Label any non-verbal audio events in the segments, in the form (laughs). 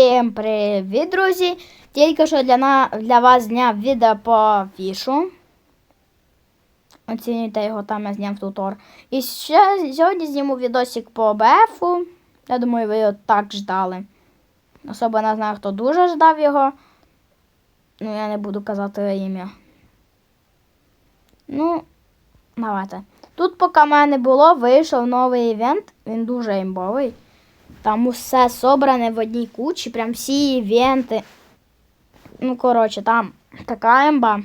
Всім привіт, друзі! Тільки що для, на... для вас зняв відео по фішу. Оцінюйте його, там я зняв тутор. І ще сьогодні зніму відосик по БФу. Я думаю, ви його так ждали. Особо не знаю, хто дуже ждав його. Ну, я не буду казати ім'я. Ну, давайте. Тут, поки мене було, вийшов новий івент. Він дуже імбовий. Там усе собране в одній кучі, прям всі івенти. Ну, коротше, там така емба.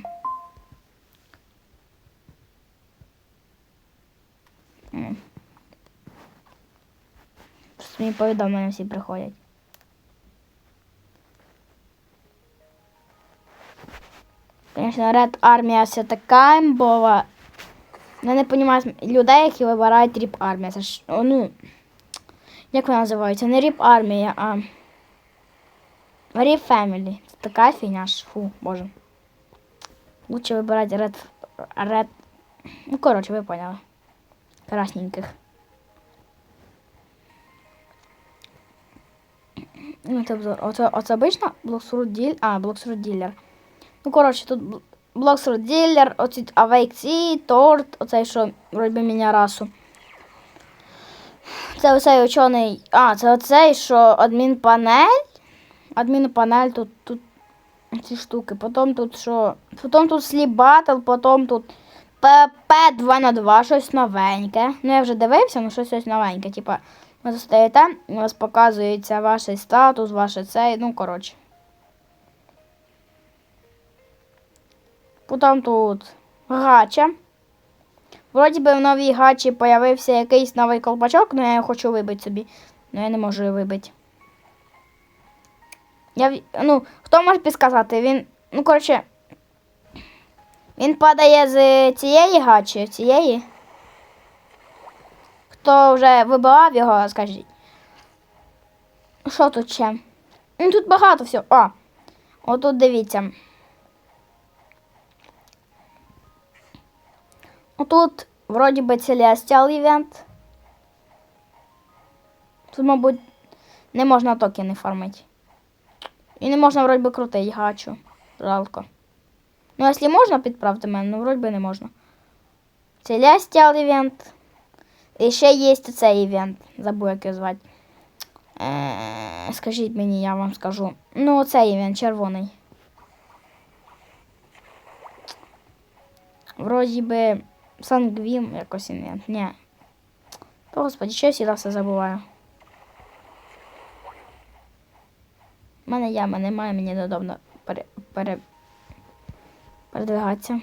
Просто мені повідомлення всі приходять. Звісно, Ред армія все така ембова. Я не розумію людей, які вибирають ріп армія. Це ж, ну, як вона називається? Не ріп армія, а Ріп Family. Це така фігня ж. Фу, боже. Лучше вибирати Red, Red. Ну, коротше, ви поняли. Красненьких. Ну, це обзор. Оце, оце обично блоксрут діль. А, блоксрут ділер. Ну, коротше, тут блоксрут ділер, оці авейкці, торт, оцей, що робить мене расу. Це оцей учений. А, це оцей, що адмінпанель. Адмінпанель тут, тут ці штуки. Потім тут що. Потім тут Sleep Battle, потім тут pp 2 на 2 щось новеньке. Ну я вже дивився, ну щось ось новеньке. Типа, ви застаєте, у вас показується ваш статус, ваше цей, ну коротше. Потім тут гача. Вроді би в новій гачі появився якийсь новий колпачок, але я його хочу вибити собі. але я не можу його вибити. Я, ну, хто може підказати? Він, ну, коротше, він падає з цієї гачі, цієї. Хто вже вибивав його, скажіть. Що тут ще? Ну, тут багато всього. О, отут дивіться. Тут вроді би Celestial івент. Тут, мабуть, не можна токени фармити. І не можна вроді би крутий гачу. Жалко. Ну, якщо можна підправити мене, ну вроді би не можна. Celestial івент. І ще є цей івент. Забув, як його звати. Е, скажіть мені, я вам скажу. Ну, цей івент червоний. Вроді би Сангвін якось івент. Ні. Та, господи, я всегда все забуваю. У мене ями немає, мені недобно пере, пере, передвигатися.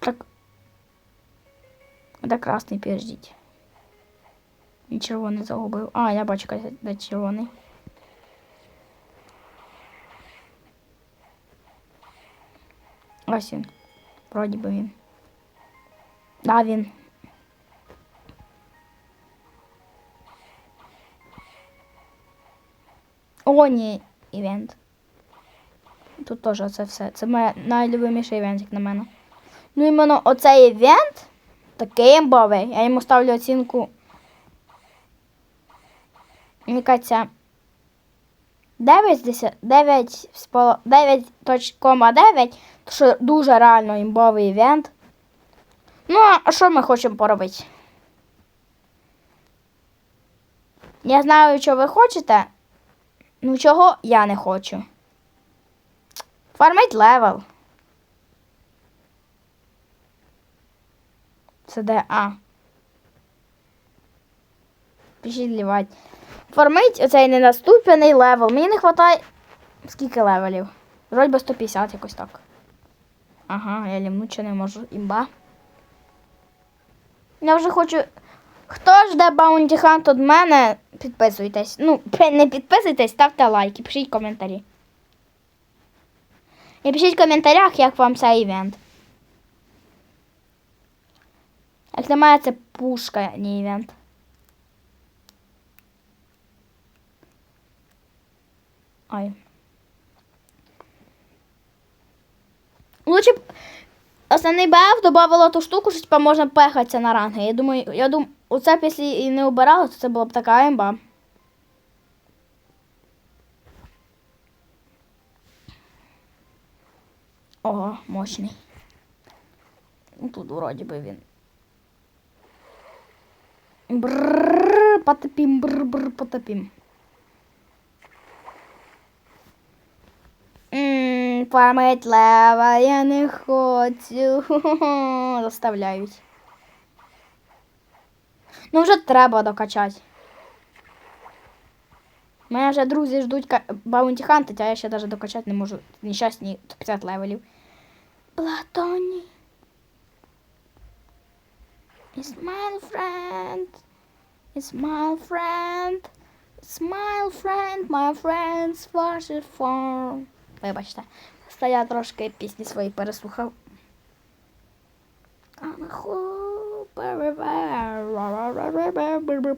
Так. Де красний, підождіть. І червоний загубив. А, я бачу, де червоний. Ось він. Вроді би він. Да, він. О, ні, івент. Тут теж це все. Це моє найлюбиміший івент, як на мене. Ну, іменно оцей івент такий імбовий. Я йому ставлю оцінку. Мені кажеться, 9 з 10, 9 з поло- 9.9, що дуже реально імбовий івент. Ну, а що ми хочемо поробити? Я знаю, що ви хочете. Ну, чого я не хочу. Фармить левел. Це де А. Пишіть лівать. Фармить оцей ненаступений левел. Мені не вистачає. Скільки левелів? Вроді би 150 якось так. Ага, я лімнуче не можу. Імба. Я вже хочу. Хто жде Bounty Hunt від мене, підписуйтесь. Ну, не підписуйтесь, ставте лайки, пишіть коментарі. І пишіть в коментарях, як вам цей івент. Як мене, це пушка, не івент. Ну, лучше б основний БФ додавало ту штуку, що типа можна пехатися на ранги. Я думаю, я думаю, оце б, і не обирали, то це була б така імба. Ого, мощний. Ну, Тут вроді би він. Брррр, потопім, брррр, потопім. Ммм, фармить лева, я не хочу. (laughs) Заставляють. Ну вже треба докачати. Мене вже друзі ждуть ка- баунті хантить, а я ще навіть докачати не можу. Нещасні 50 левелів. Платоні. It's my friend. It's my friend. It's my friend, my friend's flash for. Вибачте. Просто я трошки пісні свої переслухав.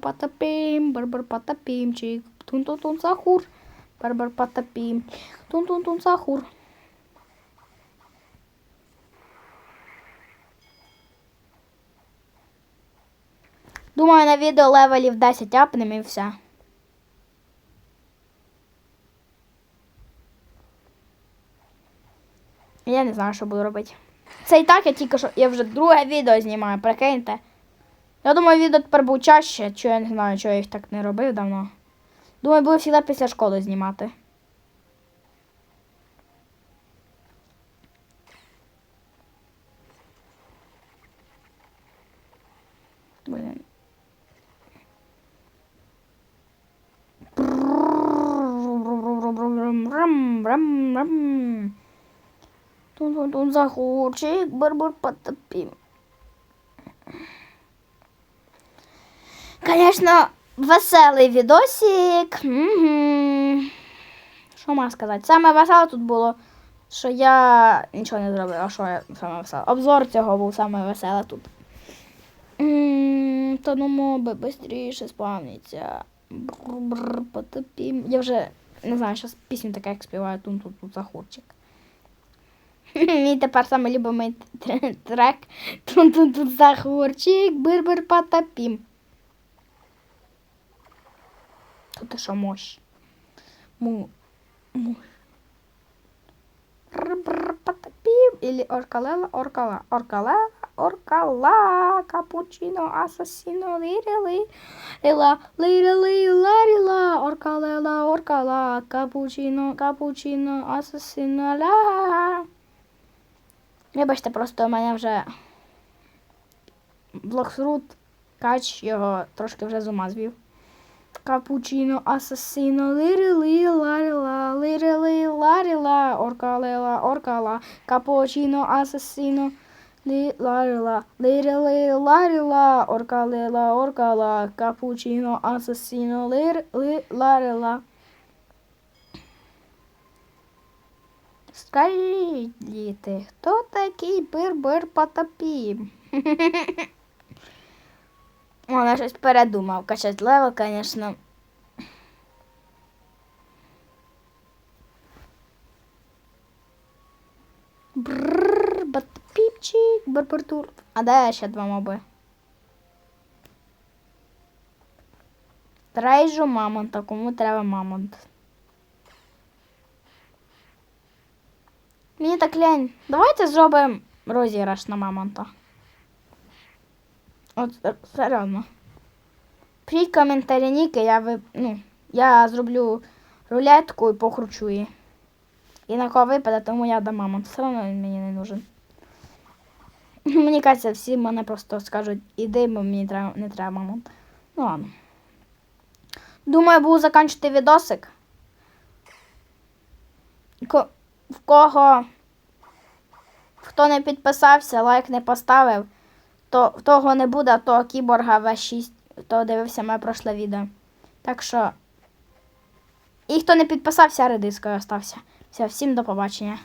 Потопім, барбар потопімчик, тун-тун-тун сахур, барбар потопім, тун-тун-тун сахур. Думаю, на відео левелів 10 апнем і все. Я не знаю, що буду робити. Це і так я тільки що. Я вже друге відео знімаю, прикиньте. Я думаю, відео тепер буде чаще, що я не знаю, чого я їх так не робив давно. Думаю, буду завжди після школи знімати. Блін. Тун-тун-тун захочик, барбар потопим. Конечно, веселий відосик. Мгм. Що можна сказати? Саме веселе тут було, що я нічого не зробив, а що я саме веселе. Обзор цього був саме веселе тут. Та ну моби швидше спавняться. Бррр, потопім. Я вже не знаю, що пісню така, як співаю тут тут тут. (laughs) Мій тепер саме любимий трек. Тут тут тут захурчик, бир-бир потопім. Тут і що мощь. Му. Му. Бр-бр, потопім. Или оркалела, оркала, оркалела, оркала, капучино, асасіно, лірили, ліла, лірили, ларіла, оркалела, оркала, капучино, капучино, асасіно, ла. Вибачте, просто у мене вже блоксрут кач його трошки вже з ума звів. Капучино, асасіно, лирили, ларіла, лирили, ларіла, оркалела, оркала, капучино, асасіно, лі, ларіла, лирили, ларіла, оркалела, оркала, капучино, асасіно, лир, ли, ларіла. Скажіть, діти, хто такий бир-бир потопім? (laughs) Вона щось передумав. Качать лево, звісно. Бррр, батпіпчик, барбартур. А де ще два моби? Трейжу мамонта, кому треба мамонт. Мені так лень. Давайте зробимо розіграш на мамонта. От е, серйозно. При коментарі Ніки я ви, ну, я зроблю рулетку і покручу її. І на кого випаде, тому я дам мамонт. Все одно він мені не нужен. (laughs) Мені кажеться, всі мене просто скажуть, іди, бо мені треба, не треба мамонт. Ну ладно. Думаю, буду закінчити відосик. В кого хто не підписався, лайк не поставив, то того не буде, то кіборга В6, хто дивився моє прошле відео. Так що. І хто не підписався, редискою остався. Все, всім до побачення.